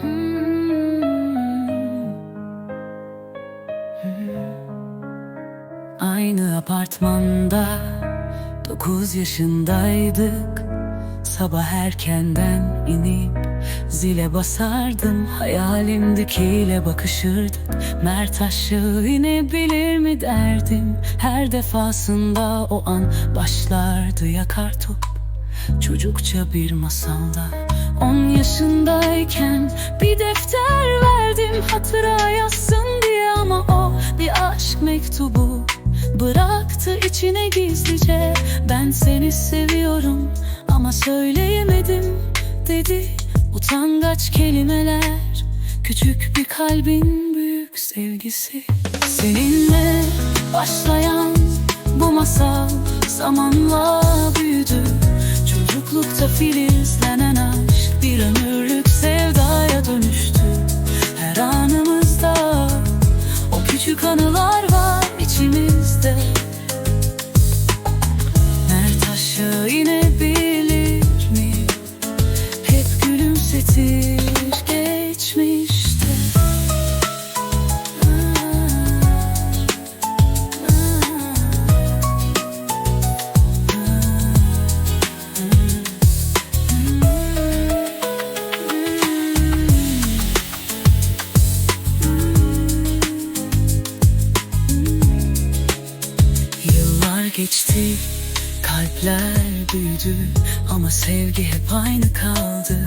Hmm. Aynı apartmanda dokuz yaşındaydık. Sabah erkenden inip zile basardım. Hayalimdikiyle bakışırdık. Mert aşağı inebilir mi derdim. Her defasında o an başlardı yakar top. Çocukça bir masalda On yaşındayken bir defter verdim Hatıra yazsın diye ama o bir aşk mektubu Bıraktı içine gizlice. Ben seni seviyorum ama söyleyemedim dedi. Utangaç kelimeler Küçük bir kalbin büyük sevgisi. Seninle başlayan bu masal Zamanla büyüdü. Çocuklukta filizlenen küçük anılar geçti, kalpler büyüdü Ama sevgi hep aynı kaldı.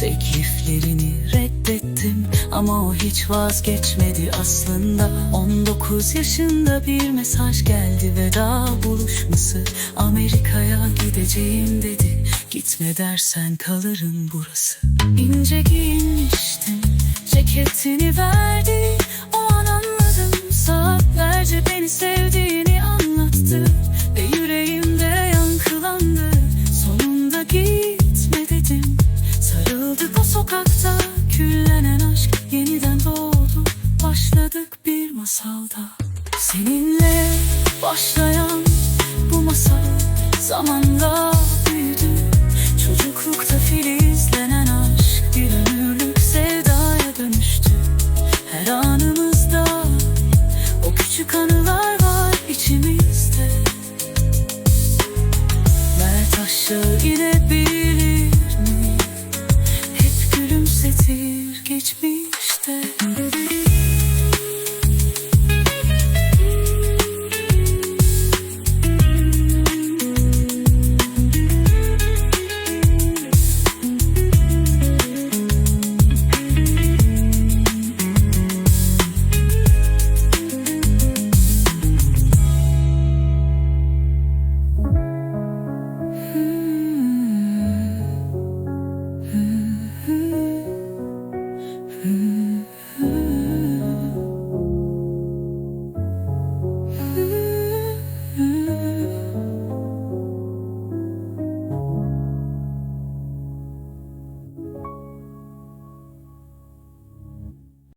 Tekliflerini reddettim Ama o hiç vazgeçmedi. Aslında 19 yaşında bir mesaj geldi. Veda buluşması Amerika'ya gideceğim dedi. Gitme dersen kalırım burası. İnce giyinmiştim Ceketini verdi Sokakta Küllenen aşk yeniden doğdu. Başladık bir masalda. Seninle başlayan bu masal Zamanla gülümsetir geçmişte